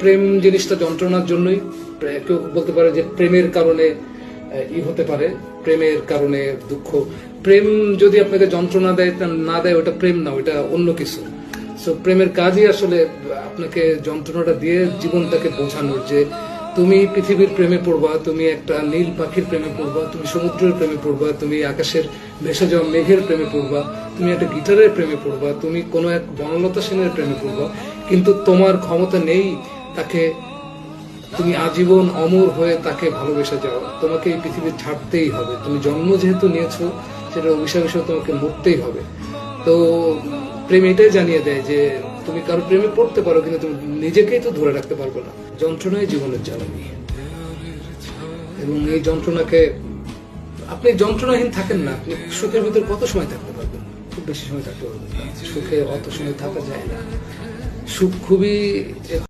প্রেম জিনিসটা যন্ত্রণার জন্যই কেউ বলতে পারে যে প্রেমের কারণে ই হতে পারে, প্রেমের কারণে দুঃখ। প্রেম যদি আপনাকে যন্ত্রণা দেয় না দেয়, ওটা প্রেম না, ওটা অন্য কিছু। সো প্রেমের কাজই আসলে, আপনাকে যন্ত্রণাটা দিয়ে জীবনটাকে বোঝানোর যে তুমি পৃথিবীর প্রেমে পড়বা, তুমি একটা নীল পাখির প্রেমে পড়বা, তুমি সমুদ্রের প্রেমে পড়বা, তুমি আকাশের ভেসে যাওয়া মেঘের প্রেমে পড়বা। তুমি একটা গিটারের প্রেমে পড়বা, তুমি কোনো এক বনলতা সেনের প্রেমে পড়বা, কিন্তু তোমার ক্ষমতা নেই তাকে তুমি আজীবন অমর হয়ে তাকে ভালোবেসে যাও। তোমাকে এই পৃথিবী ছাড়তেই হবে। তুমি জন্ম যেহেতু নিয়েছো সেটা অভিশাপ তোমাকে মরতেই হবে। তো প্রেম এটাই জানিয়ে দেয় যে তুমি কারও প্রেমে পড়তে পারো, কিন্তু তুমি নিজেকেই তো ধরে রাখতে পারবে না। যন্ত্রণাই জীবনের জ্বালানি। এবং এই যন্ত্রণাকে আপনি যন্ত্রণাহীন থাকেন না, আপনি সুখের ভিতর কত সময় থাকতে পারবেন? খুব বেশি সময় থাকতে পারবেন সুখে অত সময় থাকা যায় না। সুখ খুবই